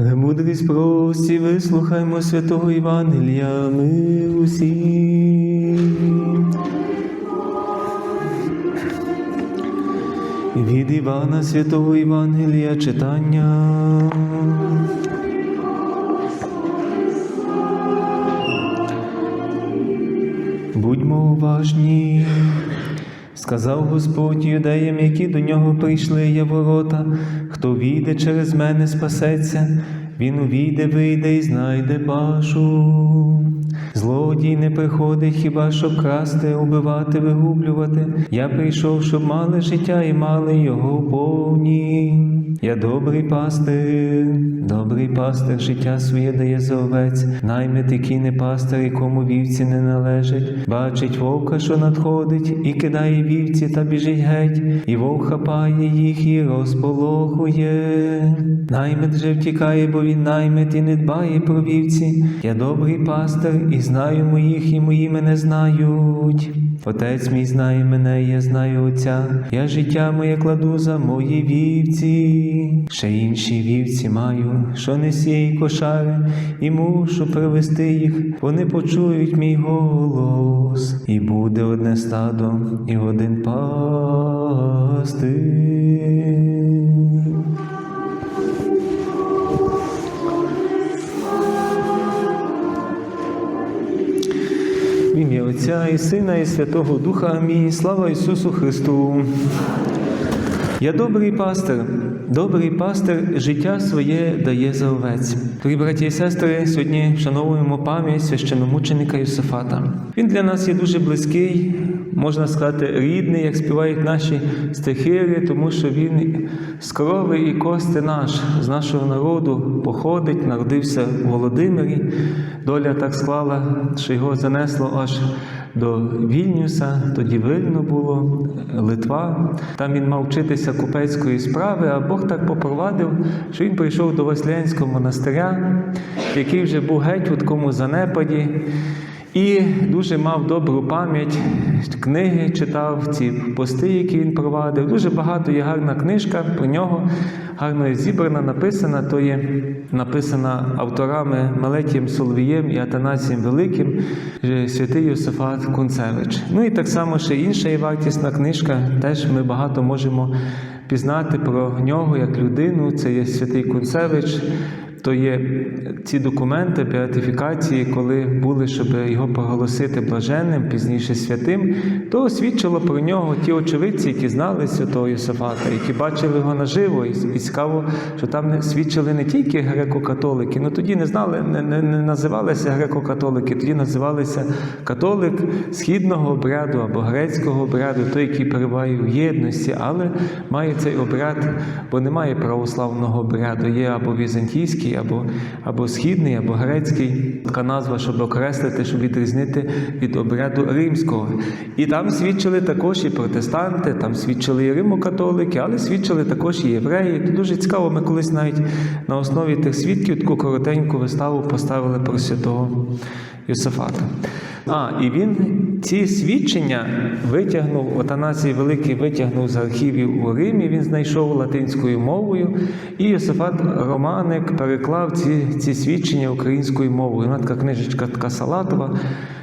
Премудрість прості, вислухаймо святого Євангелія, ми усі. Від Івана Святого Євангелія читання. Будьмо уважні, сказав Господь юдеям, які до нього прийшли, я ворота, хто війде через мене, спасеться, він увійде, вийде і знайде пашу. Злодій не приходить хіба щоб красти, убивати, вигублювати. Я прийшов, щоб мали життя і мали його повні. Я добрий пастир, добрий пастир, життя своє дає за овець, наймит, який не пастир, якому вівці не належать. Бачить вовка, що надходить, і кидає вівці та біжить геть, і вовк хапає їх і розполохує. Наймит же втікає, бо він наймит і не дбає про вівці. Я добрий пастир, і знаю моїх, і мої мене знають. Отець мій знає мене, я знаю Отця. Я життя моє кладу за мої вівці. Ще інші вівці маю, що не сіє кошари, і мушу привести їх. Вони почують мій голос, і буде одне стадо, і один пастир. Отця і Сина, і Святого Духа. Амінь. Слава Ісусу Христу. Я добрий пастир, добрий пастир життя своє дає за овець. Дорогі браті і сестри, сьогодні вшановуємо пам'ять священомученика Йосифата. Він для нас є дуже близький, можна сказати, рідний, як співають наші стихири, тому що він з крови і кости наш, з нашого народу походить, народився в Володимирі. Доля так склала, що його занесло аж до Вільнюса, тоді Вильно було, Литва. Там він мав вчитися купецької справи, а Бог так попровадив, що він прийшов до Васлянського монастиря, який вже був геть у такому занепаді. І дуже мав добру пам'ять, книги читав, ці пости, які він провадив. Дуже багато є гарна книжка про нього, гарно зібрана, написана. То є написана авторами Мелетієм Соловієм і Атанасієм Великим, е, святий Йосифат Кунцевич. Ну і так само ще інша є вартісна книжка. Теж ми багато можемо пізнати про нього як людину. Це є святий Кунцевич то є ці документи беатифікації, коли були, щоб його проголосити блаженним, пізніше святим, то свідчило про нього ті очевидці, які знали святого Йосифата, які бачили його наживо. І цікаво, що там свідчили не тільки греко-католики, ну тоді не знали, не, не, не називалися греко-католики, тоді називалися католик східного обряду або грецького обряду, той, який перебуває в єдності, але має цей обряд, бо немає православного обряду, є або візантійський, або, або східний, або грецький. Така назва, щоб окреслити, щоб відрізнити від обряду римського. І там свідчили також і протестанти, там свідчили і римокатолики, але свідчили також і євреї. Це дуже цікаво, ми колись навіть на основі тих свідків таку коротеньку виставу поставили про святого Йосифата. А, і він ці свідчення витягнув, Отанасій Великий витягнув з архівів у Римі, він знайшов латинською мовою, і Йосифат Романик переклав ці ці свідчення українською мовою. Вона така книжечка така Салатова,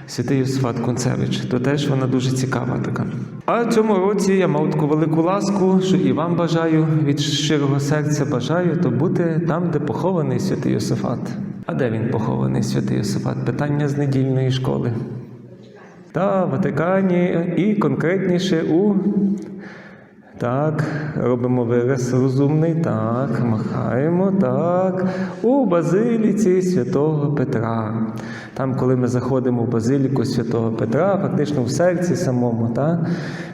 святий Йосифат Концевич. То теж вона дуже цікава така. А в цьому році я мав таку велику ласку, що і вам бажаю від щирого серця бажаю, то бути там, де похований святий Йосифат. А де він похований, святий Йосифат? Питання з недільної школи. Та в Ватикані і конкретніше у. Так, робимо вираз розумний. Так, махаємо. Так. У базиліці святого Петра. Там, коли ми заходимо в базиліку святого Петра, фактично в серці самому, так,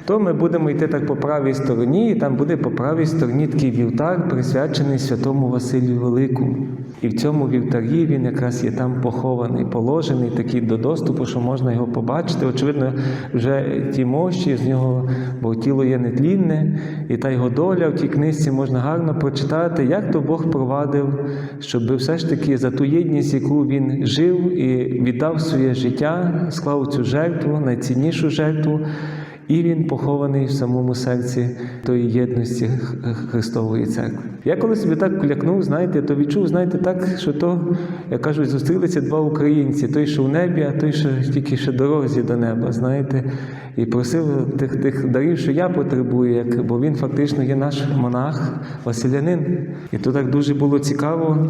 то ми будемо йти так по правій стороні, і там буде по правій стороні такий вівтар, присвячений святому Василію Великому. І в цьому вівтарі він якраз є там похований, положений, такий до доступу, що можна його побачити. Очевидно, вже ті мощі з нього, бо тіло є нетлінне, і та його доля в тій книжці можна гарно прочитати, як то Бог провадив, щоб все ж таки за ту єдність, яку він жив і віддав своє життя, склав цю жертву, найціннішу жертву. І він похований в самому серці тої єдності Христової церкви. Я коли собі так клякнув, знаєте, то відчув, знаєте, так, що то, як кажуть, зустрілися два українці: той, що в небі, а той, що тільки ще дорозі до неба, знаєте, і просив тих, тих дарів, що я потребую, як, бо він фактично є наш монах, василянин. І то так дуже було цікаво.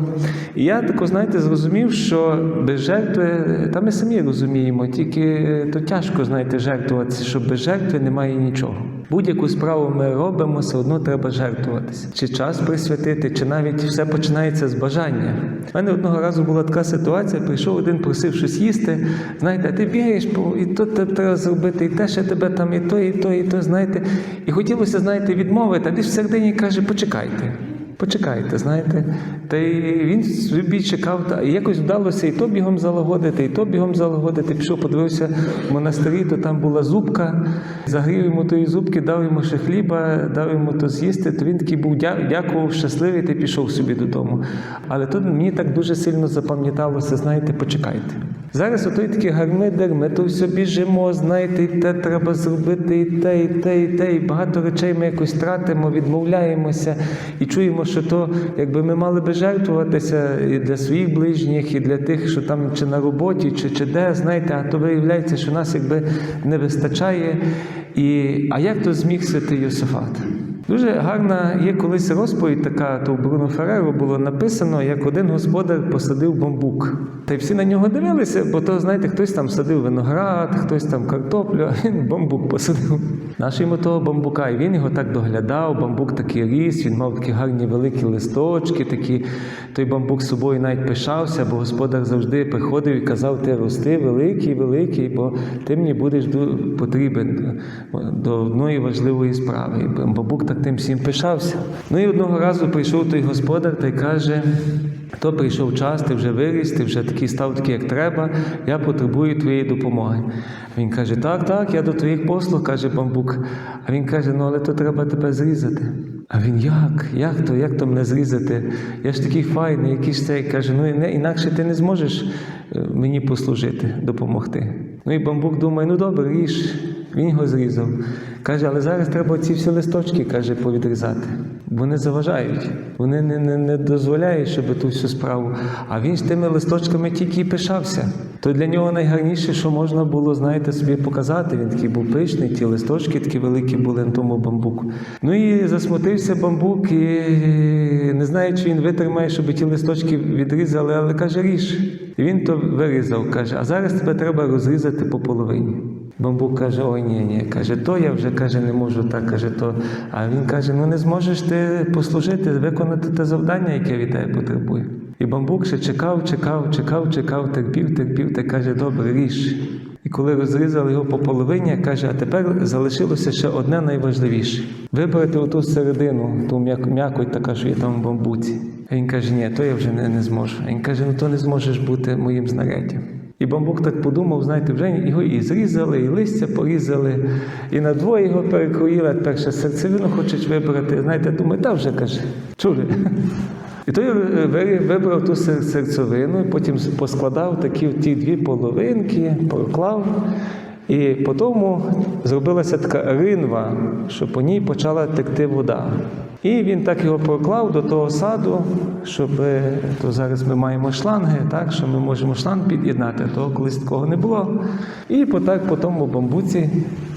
І я тако, знаєте, зрозумів, що без жертви, та ми самі розуміємо, тільки то тяжко, знаєте, жертвуватися, що без жертви немає нічого. Будь-яку справу ми робимо, все одно треба жертвуватися. Чи час присвятити, чи навіть все починається з бажання. У мене одного разу була така ситуація, прийшов один, просив щось їсти. Знаєте, ти бігаєш, і то треба зробити, і те ще тебе там, і то, і то, і то, знаєте. І хотілося, знаєте, відмовити, а десь всередині каже, почекайте. Почекайте, знаєте. Та й він собі чекав, та якось вдалося і то бігом залагодити, і то бігом залагодити. Пішов, подивився в монастирі, то там була зубка, загрів йому тої зубки, дав йому ще хліба, дав йому то з'їсти, то він такий був дякував, щасливий, та й пішов собі додому. Але тут мені так дуже сильно запам'яталося, знаєте, почекайте. Зараз отой такий гармидер, ми то все біжимо, знаєте, і те треба зробити, і те, і те, і те. І багато речей ми якось тратимо, відмовляємося і чуємо, що то, якби ми мали би жертвуватися і для своїх ближніх, і для тих, що там чи на роботі, чи, чи де, знаєте, а то виявляється, що нас якби не вистачає. І, а як то зміг святий Йосифат? Дуже гарна є колись розповідь така, то в Бруно Фереро було написано, як один господар посадив бамбук. Та й всі на нього дивилися, бо то, знаєте, хтось там садив виноград, хтось там картоплю, а він бамбук посадив. Наш йому того бамбука, і він його так доглядав, бамбук такий ріс, він мав такі гарні великі листочки, такі. Той бамбук з собою навіть пишався, бо господар завжди приходив і казав, ти рости великий, великий, бо ти мені будеш потрібен до одної важливої справи. І бамбук так тим всім пишався. Ну і одного разу прийшов той господар та й каже: то прийшов час, ти вже виріс, ти вже такий став такий, як треба, я потребую твоєї допомоги. Він каже: Так, так, я до твоїх послуг, каже бамбук. А він каже: ну але то треба тебе зрізати. А він як? Як то? Як то мене зрізати? Я ж такий файний, який ж цей каже, ну інакше ти не зможеш е, мені послужити, допомогти. Ну і бамбук думає, ну добре, ріж. Він його зрізав. Каже, але зараз треба ці всі листочки, каже, повідрізати. Вони заважають, вони не, не, не дозволяють, щоб ту всю справу. А він ж тими листочками тільки і пишався. То для нього найгарніше, що можна було, знаєте, собі показати. Він такий був пишний, ті листочки такі великі були на тому бамбуку. Ну і засмутився бамбук, і не знаю, чи він витримає, щоб ті листочки відрізали, але каже, ріж. І він то вирізав, каже, а зараз тебе треба розрізати по половині. Бамбук каже, ой, ні, ні. Каже, то я вже каже, не можу так, каже, то. А він каже: ну не зможеш ти послужити, виконати те завдання, яке від тебе потребує. І бамбук ще чекав, чекав, чекав, чекав, терпів, терпів, та каже, добре, ріж. І коли розрізали його по половині, каже, а тепер залишилося ще одне найважливіше вибрати оту середину, ту м'як- м'якоть така, що є там в бамбуці. А він каже, ні, то я вже не, не зможу. А він каже, ну то не зможеш бути моїм знаряддям. І бамбук так подумав, знаєте, вже його і зрізали, і листя порізали, і на двоє його перекроїли, а тепер ще серцевину хочуть вибрати. Знаєте, думаю, та вже каже, чули. І той е, вибрав ту серцевину, потім поскладав такі ті дві половинки, проклав. І потім зробилася така ринва, що по ній почала текти вода. І він так його проклав до того саду, щоб е, то зараз ми маємо шланги, так що ми можемо шланг під'єднати, того колись такого не було. І потак по тому бамбуці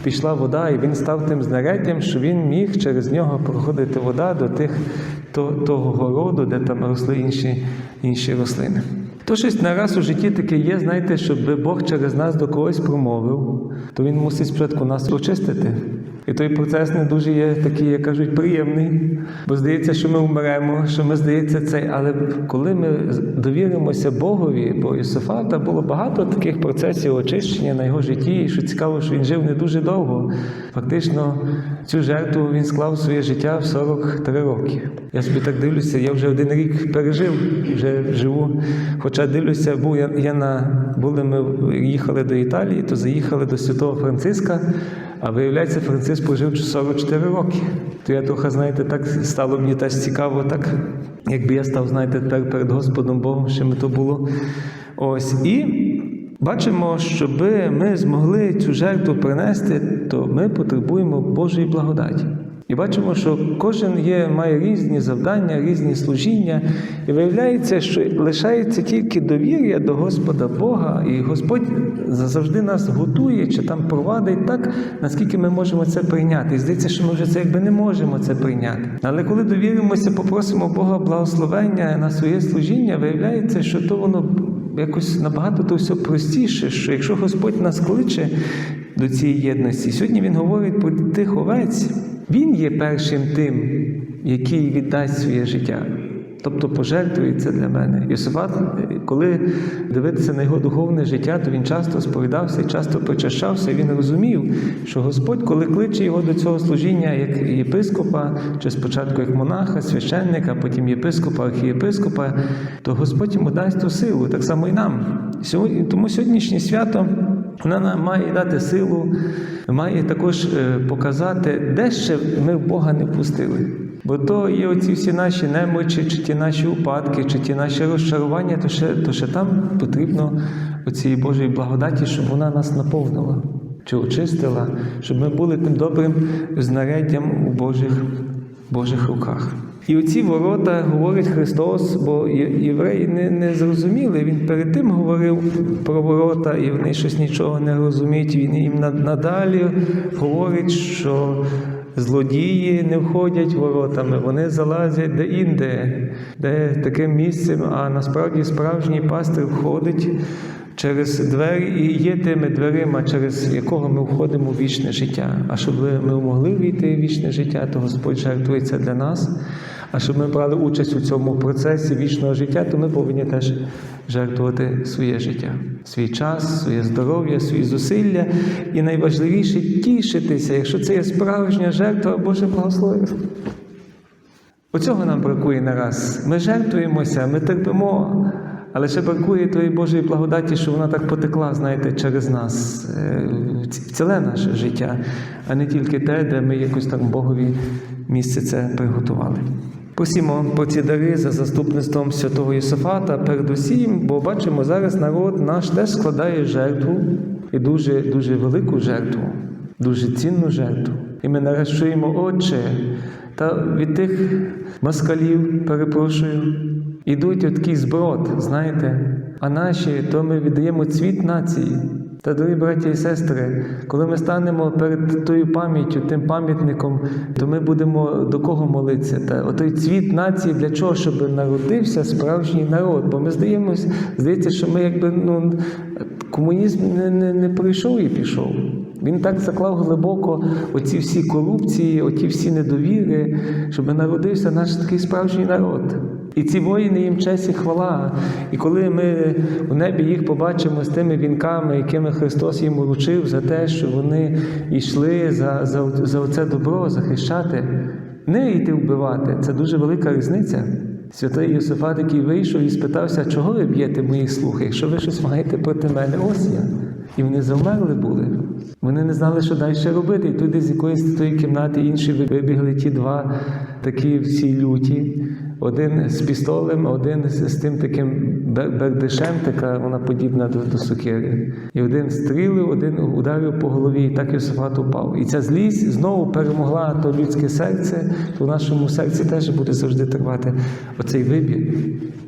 пішла вода, і він став тим знаряддям, що він міг через нього проходити вода до тих то, того городу, де там росли інші, інші рослини. То щось нараз у житті таке є, знаєте, щоб Бог через нас до когось промовив, то він мусить спочатку нас очистити. І той процес не дуже є такий, як кажуть, приємний. Бо здається, що ми вмремо, що ми здається цей. Але коли ми довіримося Богові, бо Ісофата було багато таких процесів очищення на його житті. І що цікаво, що він жив не дуже довго. Фактично, цю жертву він склав своє життя в 43 роки. Я собі так дивлюся, я вже один рік пережив, вже живу. Хоча дивлюся, був я, я на були ми їхали до Італії, то заїхали до Святого Франциска. А виявляється, Франциск прожив 44 роки. То я трохи, знаєте, так стало мені теж цікаво, так якби я став, знаєте, тепер перед Господом Богом, що ми то було. Ось і бачимо, щоб ми змогли цю жертву принести, то ми потребуємо Божої благодаті. І бачимо, що кожен є, має різні завдання, різні служіння, і виявляється, що лишається тільки довір'я до Господа Бога, і Господь завжди нас готує чи там провадить так, наскільки ми можемо це прийняти. І здається, що ми вже це якби не можемо це прийняти. Але коли довіримося, попросимо Бога благословення на своє служіння, виявляється, що то воно якось набагато то все простіше, що якщо Господь нас кличе до цієї єдності, сьогодні Він говорить про тих овець. Він є першим тим, який віддасть своє життя. Тобто пожертвується для мене. Йосифат, коли дивитися на його духовне життя, то він часто сповідався, часто причащався. Він розумів, що Господь, коли кличе його до цього служіння як єпископа, чи спочатку як монаха, священника, потім єпископа, архієпископа, то Господь йому дасть ту силу, так само і нам. Тому сьогоднішнє свято вона має дати силу, має також е, показати, де ще ми Бога не пустили. Бо то є оці всі наші немочі, чи ті наші упадки, чи ті наші розчарування, то ще, то ще там потрібно оцієї Божої благодаті, щоб вона нас наповнила чи очистила, щоб ми були тим добрим знаряддям у Божих, Божих руках. І оці ворота говорить Христос, бо євреї не, не зрозуміли. Він перед тим говорив про ворота, і вони щось нічого не розуміють. Він їм надалі говорить, що злодії не входять воротами, вони залазять де-інде, де таким місцем, а насправді справжній пастир входить через двері і є тими дверима, через якого ми входимо в вічне життя. А щоб ми могли війти в вічне життя, то Господь жертвується для нас. А щоб ми брали участь у цьому процесі вічного життя, то ми повинні теж жертвувати своє життя, свій час, своє здоров'я, свої зусилля. І найважливіше тішитися, якщо це є справжня жертва, Боже благословив. Оцього нам бракує нараз. Ми жертвуємося, ми терпимо, але ще бракує тої Божої благодаті, що вона так потекла, знаєте, через нас, е, в ціле наше життя, а не тільки те, де ми якось там Богові місце це приготували. Просімо про ці дари за заступництвом святого Йосифата передусім, бо бачимо, зараз народ наш теж складає жертву і дуже дуже велику жертву, дуже цінну жертву. І ми наращуємо Отче, та від тих москалів, перепрошую, ідуть такий зброд, знаєте, а наші, то ми віддаємо цвіт нації. Та, дорогі браття і сестри, коли ми станемо перед тою пам'яттю, тим пам'ятником, то ми будемо до кого молитися. Та отой цвіт нації для чого? Щоб народився справжній народ. Бо ми здаємось, здається, що ми якби ну, комунізм не, не, не прийшов і пішов. Він так заклав глибоко оці всі корупції, оті всі недовіри, щоб народився наш такий справжній народ. І ці воїни їм честь і хвала. І коли ми у небі їх побачимо з тими вінками, якими Христос їм уручив за те, що вони йшли за за, за оце добро захищати, не йти вбивати, це дуже велика різниця. Святий Йосифат, який вийшов і спитався, чого ви б'єте моїх слух, якщо ви щось маєте проти мене, ось я. І вони завмерли були. Вони не знали, що далі робити. І туди з якоїсь тої кімнати інші вибігли ті два такі всі люті. Один з пістолем, один з, тим таким бердишем, така вона подібна до, до сокири. І один стрілив, один ударив по голові, і так Йосифат упав. І ця злість знову перемогла то людське серце, то в нашому серці теж буде завжди тривати оцей вибір.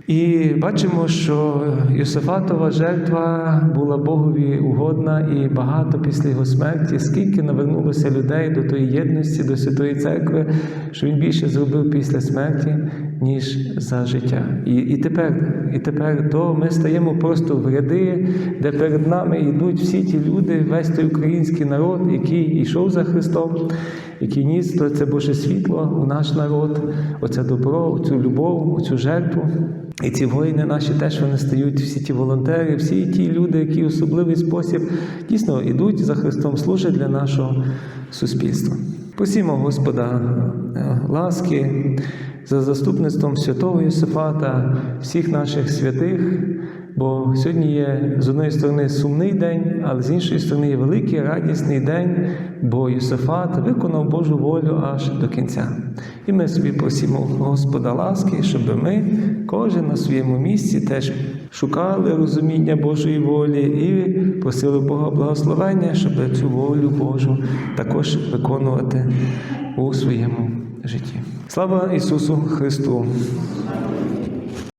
І бачимо, що Йосифатова жертва була Богові угодна, і багато після його смерті, скільки навернулося людей до тої єдності, до Святої Церкви, що він більше зробив після смерті, ніж за життя. І і тепер, і тепер то ми стаємо просто в ряди, де перед нами йдуть всі ті люди, весь той український народ, який йшов за Христом, який ніс то це Боже світло у наш народ, оце добро, цю любов, цю жертву. І ці воїни наші теж вони стають, всі ті волонтери, всі ті люди, які в особливий спосіб дійсно йдуть за Христом, служать для нашого суспільства. Просімо Господа ласки, за заступництвом святого Йосифата, всіх наших святих. Бо сьогодні є з одної сторони сумний день, але з іншої сторони є великий радісний день, бо Йосифат виконав Божу волю аж до кінця. І ми собі просимо Господа ласки, щоб ми, кожен на своєму місці, теж шукали розуміння Божої волі і просили Бога благословення, щоб цю волю Божу також виконувати у своєму житті. Слава Ісусу Христу!